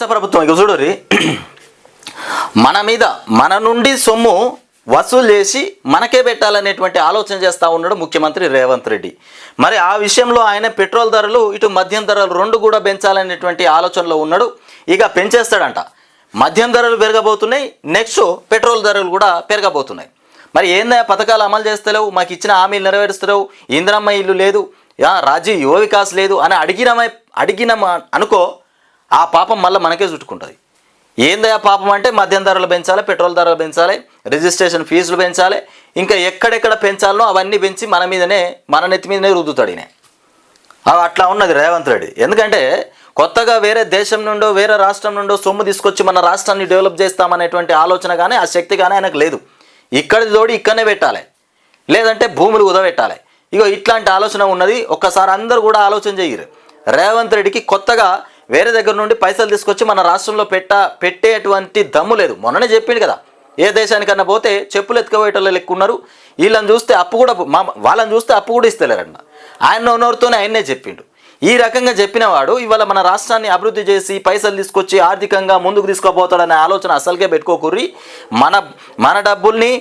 రాష్ట్ర ప్రభుత్వం ఇక చూడరి మన మీద మన నుండి సొమ్ము వసూలు చేసి మనకే పెట్టాలనేటువంటి ఆలోచన చేస్తూ ఉన్నాడు ముఖ్యమంత్రి రేవంత్ రెడ్డి. మరి ఆ విషయంలో ఆయన పెట్రోల్ ధరలు ఇటు మద్యం ధరలు రెండు కూడా పెంచాలనేటువంటి ఆలోచనలో ఉన్నాడు. ఇక పెంచేస్తాడంట. మద్యం ధరలు పెరగబోతున్నాయి నెక్స్ట్ పెట్రోల్ ధరలు కూడా పెరగబోతున్నాయి. మరి ఏందా పథకాలు అమలు చేస్తలేవు మాకు ఇచ్చిన హామీలు నెరవేరుస్తలేవు ఇంద్రమ్మ ఇల్లు లేదు రాజీ రాజీవ్ యువ వికాస్ లేదు అని అడిగినమై అడిగిన అనుకో ఆ పాపం మళ్ళీ మనకే చుట్టుకుంటుంది. ఏందయ్యా పాపం అంటే మద్యం ధరలు పెంచాలి పెట్రోల్ ధరలు పెంచాలి రిజిస్ట్రేషన్ ఫీజులు పెంచాలి ఇంకా ఎక్కడెక్కడ పెంచాలనో అవన్నీ పెంచి మన మీదనే మన నెత్తి మీదనే రుద్దుతాడు ఈయన. అవి అట్లా ఉన్నది రేవంత్ రెడ్డి. ఎందుకంటే కొత్తగా వేరే దేశం నుండో వేరే రాష్ట్రం నుండో సొమ్ము తీసుకొచ్చి మన రాష్ట్రాన్ని డెవలప్ చేస్తామనేటువంటి ఆలోచన కానీ ఆ శక్తి కానీ ఆయనకు లేదు. ఇక్కడిది తోడి ఇక్కడనే పెట్టాలి. లేదంటే భూములు కుదబెట్టాలి ఇగో ఇట్లాంటి ఆలోచన ఉన్నది. ఒక్కసారి అందరూ కూడా ఆలోచన చేయరు. రేవంత్ రెడ్డికి కొత్తగా వేరే దగ్గర నుండి పైసలు తీసుకొచ్చి మన రాష్ట్రంలో పెట్ట పెట్టేటువంటి దమ్ము లేదు. మొన్ననే చెప్పిండు కదా. ఏ దేశానికన్నా పోతే చెప్పులు ఎత్తుకుపోయేటోళ్ళు లెక్కున్నారు వీళ్ళని చూస్తే అప్పు కూడా మా వాళ్ళని చూస్తే అప్పు కూడా ఇస్తలేరన్న ఆయన ఉన్నవారితోనే ఆయన్నే చెప్పిండు. ఈ రకంగా చెప్పిన వాడు ఇవాళ మన రాష్ట్రాన్ని అభివృద్ధి చేసి పైసలు తీసుకొచ్చి ఆర్థికంగా ముందుకు తీసుకోపోతాడనే ఆలోచన అసలుకే పెట్టుకోకుర్రి. మన మన డబ్బుల్ని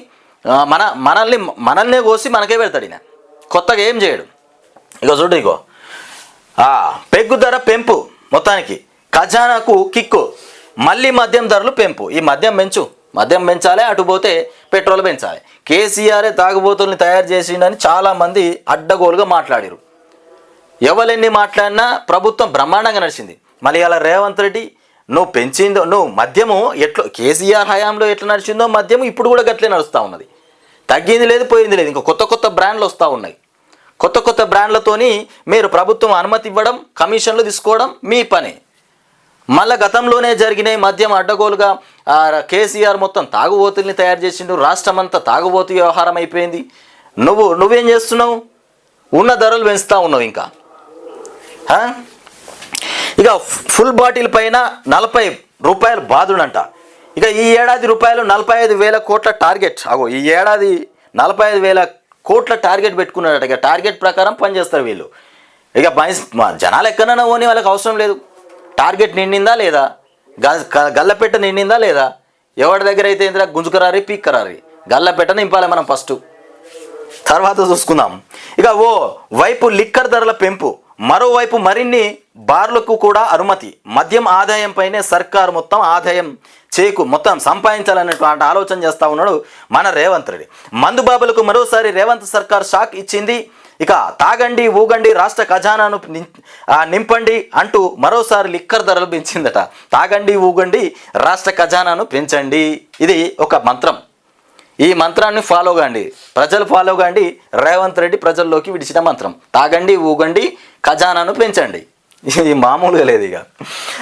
మన మనల్ని మనల్నే కోసి మనకే పెడతాడు ఈయన. కొత్తగా ఏం చేయడు? ఇగో చూడు ఇగో. పెగ్గు ధర పెంపు. మొత్తానికి ఖజానాకు కిక్కు మళ్ళీ మద్యం ధరలు పెంపు. ఈ మద్యం పెంచు. మద్యం పెంచాలి అటు పోతే పెట్రోల్ పెంచాలి. కేసీఆరే తాగుబోతుల్ని తయారు చేసిండని చాలామంది అడ్డగోలుగా మాట్లాడారు. ఎవరెన్ని మాట్లాడినా ప్రభుత్వం బ్రహ్మాండంగా నడిచింది. మళ్ళీ అలా రేవంత్ రెడ్డి నువ్వు పెంచిందో నువ్వు మద్యము ఎట్లా కేసీఆర్ హయాంలో ఎట్లా నడిచిందో మద్యము ఇప్పుడు కూడా గట్లే నడుస్తూ ఉన్నది. తగ్గింది లేదు పోయింది లేదు. ఇంకా కొత్త కొత్త బ్రాండ్లు వస్తూ ఉన్నాయి. కొత్త కొత్త బ్రాండ్లతోని మీరు ప్రభుత్వం అనుమతి ఇవ్వడం కమిషన్లు తీసుకోవడం మీ పని. మళ్ళా గతంలోనే జరిగినాయి మద్యం అడ్డగోలుగా కేసీఆర్ మొత్తం తాగుబోతుల్ని తయారు చేసిండు రాష్ట్రం అంతా తాగుబోతు వ్యవహారం అయిపోయింది. నువ్వు నువ్వేం చేస్తున్నావు? ఉన్న ధరలు పెంచుతూ ఉన్నావు ఇంకా. ఇక ఫుల్ బాటిల్ పైన నలభై రూపాయలు బాధుడంట ఇక ఈ ఏడాది రూపాయలు నలభై ఐదు వేల కోట్ల టార్గెట్. అగో ఈ ఏడాది నలభై ఐదు వేల కోట్ల టార్గెట్ పెట్టుకున్నారట ఇక టార్గెట్ ప్రకారం పనిచేస్తారు వీళ్ళు. ఇక మా జనాలు ఎక్కడైనా పోనీ వాళ్ళకి అవసరం లేదు. టార్గెట్ నిండిందా లేదా? గల్లపెట్ట నిండిందా లేదా? ఎవరి దగ్గర అయితే ఇంద్రా గుంజుకరారి పీక్కరారి? గల్లపెట్ట నింపాలి మనం ఫస్ట్. తర్వాత చూసుకుందాం. ఇక ఓ వైపు లిక్కర్ ధరల పెంపు. మరోవైపు మరిన్ని బార్లకు కూడా అనుమతి. మద్యం ఆదాయంపైనే సర్కారు మొత్తం ఆదాయం చేకు మొత్తం సంపాదించాలనేటువంటి ఆలోచన చేస్తా ఉన్నాడు మన రేవంత్ రెడ్డి. మందుబాబులకు మరోసారి రేవంత్ సర్కార్ షాక్ ఇచ్చింది. ఇక తాగండి ఊగండి రాష్ట్ర ఖజానాను నింపండి అంటూ మరోసారి లిక్కర్ ధరలు పెంచిందట. తాగండి ఊగండి రాష్ట్ర ఖజానాను పెంచండి. ఇది ఒక మంత్రం. ఈ మంత్రాన్ని ఫాలో కాండి. ప్రజలు ఫాలో కాండి. రేవంత్ రెడ్డి ప్రజల్లోకి విడిచిన మంత్రం. తాగండి ఊగండి ఖజానాను పెంచండి. ఇది మామూలుగా లేదు ఇక.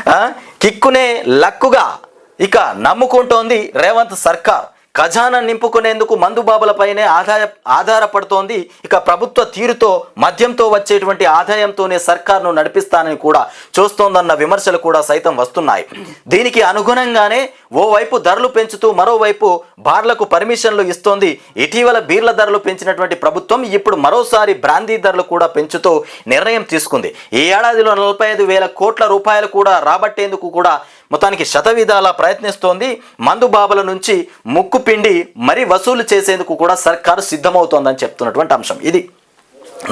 ఆ, కిక్కునే లక్కుగా ఇక నమ్ముకుంటోంది రేవంత్ సర్కార్. ఖజానా నింపుకునేందుకు మందుబాబులపైనే ఆదాయ ఆధారపడుతోంది. ఇక ప్రభుత్వ తీరుతో మద్యంతో వచ్చేటువంటి ఆదాయంతోనే సర్కార్ను నడిపిస్తానని కూడా చూస్తోందన్న విమర్శలు కూడా సైతం వస్తున్నాయి. దీనికి అనుగుణంగానే ఓవైపు ధరలు పెంచుతూ మరోవైపు బార్లకు పర్మిషన్లు ఇస్తోంది. ఇటీవల బీర్ల ధరలు పెంచినటువంటి ప్రభుత్వం ఇప్పుడు మరోసారి బ్రాందీ ధరలు కూడా పెంచుతూ నిర్ణయం తీసుకుంది. ఈ ఏడాదిలో నలభై ఐదు వేల కోట్ల రూపాయలు కూడా రాబట్టేందుకు కూడా మొత్తానికి శతవిధాలా ప్రయత్నిస్తోంది. మందు బాబుల నుంచి ముక్కు పిండి మరీ వసూలు చేసేందుకు కూడా సర్కారు సిద్ధమవుతోందని చెప్తున్నటువంటి అంశం ఇది.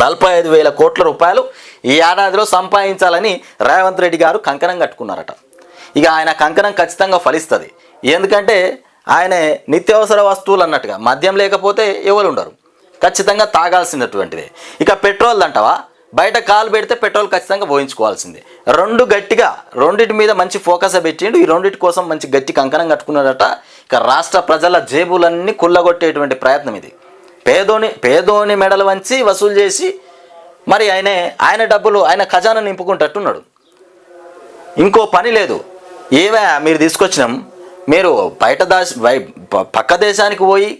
నలభై ఐదు వేల కోట్ల రూపాయలు ఈ ఏడాదిలో సంపాదించాలని రేవంత్ రెడ్డి గారు కంకణం కట్టుకున్నారట. ఇక ఆయన కంకణం ఖచ్చితంగా ఫలిస్తుంది. ఎందుకంటే ఆయన నిత్యావసర వస్తువులు అన్నట్టుగా మద్యం లేకపోతే ఎవరు ఉండరు. ఖచ్చితంగా తాగాల్సినటువంటిదే. ఇక పెట్రోల్ అంటావా బయట కాలు పెడితే పెట్రోల్ ఖచ్చితంగా పోయించుకోవాల్సిందే. రెండు గట్టిగా రెండింటి మీద మంచి ఫోకస్ పెట్టిండు ఈ రెండింటి కోసం మంచి గట్టి కంకణం కట్టుకున్నాడట. ఇక రాష్ట్ర ప్రజల జేబులన్నీ కుల్లగొట్టేటువంటి ప్రయత్నం ఇది. పేదోని పేదోని మెడలు వంచి వసూలు చేసి మరి ఆయన ఆయన డబ్బులు ఆయన ఖజానా నింపుకుంటట్టున్నాడు. ఇంకో పని లేదు. ఏవే మీరు తీసుకొచ్చినాం? మీరు బయట దాశ పక్క దేశానికి పోయి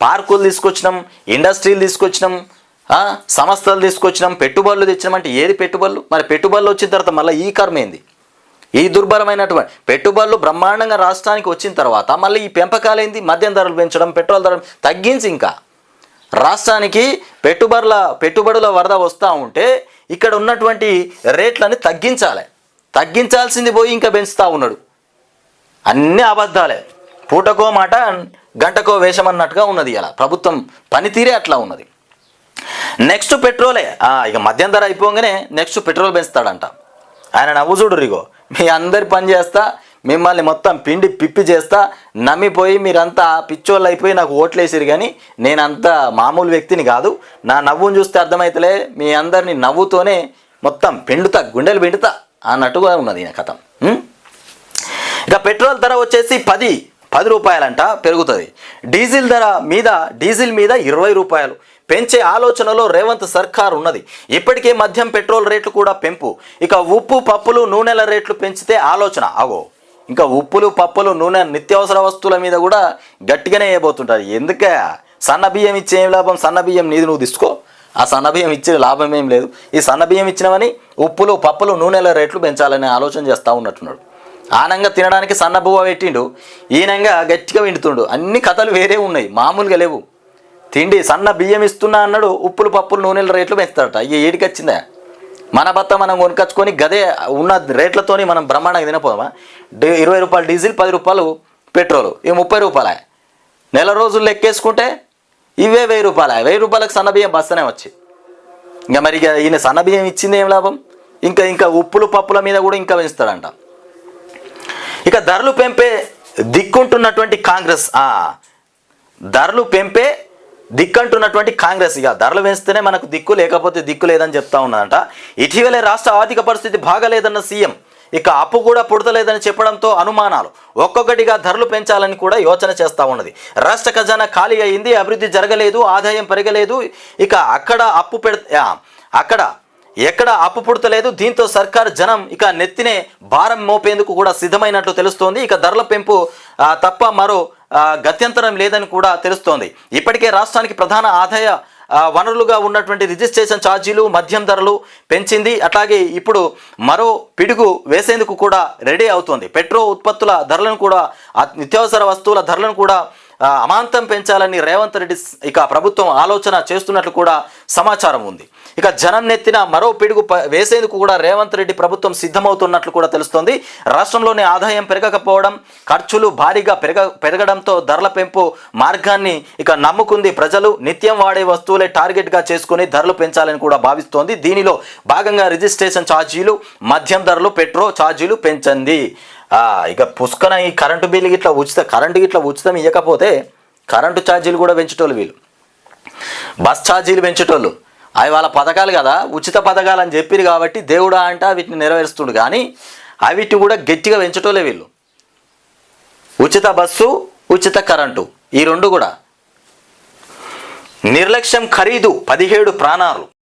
పార్కులు తీసుకొచ్చినాం ఇండస్ట్రీలు తీసుకొచ్చినాం సంస్థలు తీసుకొచ్చినాం పెట్టుబడులు తెచ్చినాం అంటే ఏది పెట్టుబడులు? మరి పెట్టుబడులు వచ్చిన తర్వాత మళ్ళీ ఈ కర్మ ఏంది? ఈ దుర్భరమైనటువంటి పెట్టుబడులు బ్రహ్మాండంగా రాష్ట్రానికి వచ్చిన తర్వాత మళ్ళీ ఈ పెంపకాలేంది మద్యం ధరలు పెంచడం పెట్రోల్ ధరలు తగ్గించి ఇంకా. రాష్ట్రానికి పెట్టుబడుల పెట్టుబడుల వరద వస్తూ ఉంటే ఇక్కడ ఉన్నటువంటి రేట్లని తగ్గించాలి. తగ్గించాల్సింది పోయి ఇంకా పెంచుతూ ఉన్నాడు. అన్నీ అబద్ధాలే. పూటకో మాట గంటకో వేషం అన్నట్టుగా ఉన్నది ఇలా. ప్రభుత్వం పనితీరే అట్లా ఉన్నది. నెక్స్ట్ పెట్రోలే ఇక మద్యం ధర అయిపోగానే నెక్స్ట్ పెట్రోల్ పెంచుతాడంట. ఆయన నవ్వు చూడు మీ అందరి పని చేస్తా మిమ్మల్ని మొత్తం పిండి పిప్పి చేస్తా నమ్మిపోయి మీరంతా పిచ్చోళ్ళు అయిపోయి నాకు ఓట్లేసిరు కానీ నేనంత మామూలు వ్యక్తిని కాదు. నా నవ్వును చూస్తే అర్థమవుతలే మీ అందరిని నవ్వుతోనే మొత్తం పిండుతా గుండెలు పిండుతా అన్నట్టుగా ఉన్నది ఈయన కథ. ఇక పెట్రోల్ ధర వచ్చేసి పది పది రూపాయలంట పెరుగుతుంది. డీజిల్ ధర మీద డీజిల్ మీద ఇరవై రూపాయలు. పెంచే ఆలోచనలో రేవంత్ సర్కార్ ఉన్నది. ఇప్పటికే మద్యం పెట్రోల్ రేట్లు కూడా పెంపు. ఇక ఉప్పు పప్పులు నూనెల రేట్లు పెంచితే ఆలోచన. అగో ఇంకా ఉప్పులు పప్పులు నూనె నిత్యావసర వస్తువుల మీద కూడా గట్టిగానే వేయబోతుంటారు. ఎందుకే? సన్న బియ్యం ఇచ్చే ఏం లాభం? సన్న బియ్యం నీది నువ్వు తీసుకో. ఆ సన్న బియ్యం ఇచ్చిన లాభం ఏం లేదు. ఈ సన్న బియ్యం ఇచ్చినవని ఉప్పులు పప్పులు నూనెల రేట్లు పెంచాలనే ఆలోచన చేస్తూ ఉన్నట్టున్నాడు. ఆనంగా తినడానికి సన్నబువ్వ పెట్టిండు. ఈనంగా గట్టిగా వింటుతుండు. అన్ని కథలు వేరే ఉన్నాయి. మామూలుగా లేవు. తిండి సన్న బియ్యం ఇస్తున్నా అన్నాడు ఉప్పులు పప్పులు నూనెల రేట్లు పెంచుతాడట. ఇక ఏడికొచ్చిందా మన భర్త మనం కొనుకొచ్చుకొని గదే ఉన్న రేట్లతోని మనం బ్రహ్మాండంగా తినపోదామా ఇరవై రూపాయలు డీజిల్ పది రూపాయలు పెట్రోల్ ఇవి ముప్పై రూపాయలే? నెల రోజులు లెక్కేసుకుంటే ఇవే వెయ్యి రూపాయలే? వెయ్యి రూపాయలకు సన్న బియ్యం బస్తనే వచ్చి. ఇంకా మరి ఇక ఈయన సన్న బియ్యం ఇచ్చింది ఏం లాభం? ఇంకా ఇంకా ఉప్పులు పప్పుల మీద కూడా ఇంకా పెంచుతాడంట. ఇక ధరలు పెంపే దిక్కుంటున్నటువంటి కాంగ్రెస్ ధరలు పెంపే దిక్కంటున్నటువంటి కాంగ్రెస్ ఇక ధరలు పెంచితేనే మనకు దిక్కు లేకపోతే దిక్కు లేదని చెప్తా ఉన్నదంట. ఇటీవలే రాష్ట్ర ఆర్థిక పరిస్థితి బాగలేదన్న సీఎం. ఇక అప్పు కూడా పుడతలేదని చెప్పడంతో అనుమానాలు. ఒక్కొక్కటిగా ధరలు పెంచాలని కూడా యోచన చేస్తూ ఉన్నది. రాష్ట్ర ఖజానా ఖాళీ అయింది అభివృద్ధి జరగలేదు ఆదాయం పెరగలేదు. ఇక అక్కడ అప్పు పెడ అక్కడ ఎక్కడ అప్పు పుడతలేదు దీంతో సర్కార్ జనం ఇక నెత్తినే భారం మోపేందుకు కూడా సిద్ధమైనట్లు తెలుస్తోంది. ఇక ధరల పెంపు తప్ప మరో గత్యంతరం లేదని కూడా తెలుస్తోంది. ఇప్పటికే రాష్ట్రానికి ప్రధాన ఆదాయ వనరులుగా ఉన్నటువంటి రిజిస్ట్రేషన్ ఛార్జీలు మద్యం ధరలు పెంచింది. అట్లాగే ఇప్పుడు మరో పిడుగు వేసేందుకు కూడా రెడీ అవుతోంది. పెట్రో ఉత్పత్తుల ధరలను కూడా నిత్యావసర వస్తువుల ధరలను కూడా అమాంతం పెంచాలని రేవంత్ రెడ్డి ఇక ప్రభుత్వం ఆలోచన చేస్తున్నట్లు కూడా సమాచారం ఉంది. ఇక జనం నెత్తిన మరో పిడుగు ప- వేసేందుకు కూడా రేవంత్ రెడ్డి ప్రభుత్వం సిద్ధమవుతున్నట్లు కూడా తెలుస్తోంది. రాష్ట్రంలోని ఆదాయం పెరగకపోవడం ఖర్చులు భారీగా పెరగ పెరగడంతో ధరల పెంపు మార్గాన్ని ఇక నమ్ముకుంది ప్రజలు. నిత్యం వాడే వస్తువులే టార్గెట్గా చేసుకుని ధరలు పెంచాలని కూడా భావిస్తోంది. దీనిలో భాగంగా రిజిస్ట్రేషన్ ఛార్జీలు మద్యం ధరలు పెట్రో ఛార్జీలు పెంచింది ఇక పుష్కన ఈ కరెంటు బిల్లు ఇట్లా ఉచిత కరెంటు ఇట్లా ఉచితం ఇవ్వకపోతే కరెంటు ఛార్జీలు కూడా పెంచేటోళ్ళు వీళ్ళు. బస్ ఛార్జీలు పెంచేటోళ్ళు. అవి వాళ్ళ పథకాలు కదా ఉచిత పథకాలు అని చెప్పిరు కాబట్టి దేవుడా అంట వీటిని నెరవేరుస్తుండు. కానీ అవిటి కూడా గట్టిగా పెంచటోలే వీళ్ళు. ఉచిత బస్సు ఉచిత కరెంటు ఈ రెండు కూడా. నిర్లక్ష్యం ఖరీదు పదిహేడు ప్రాణాలు.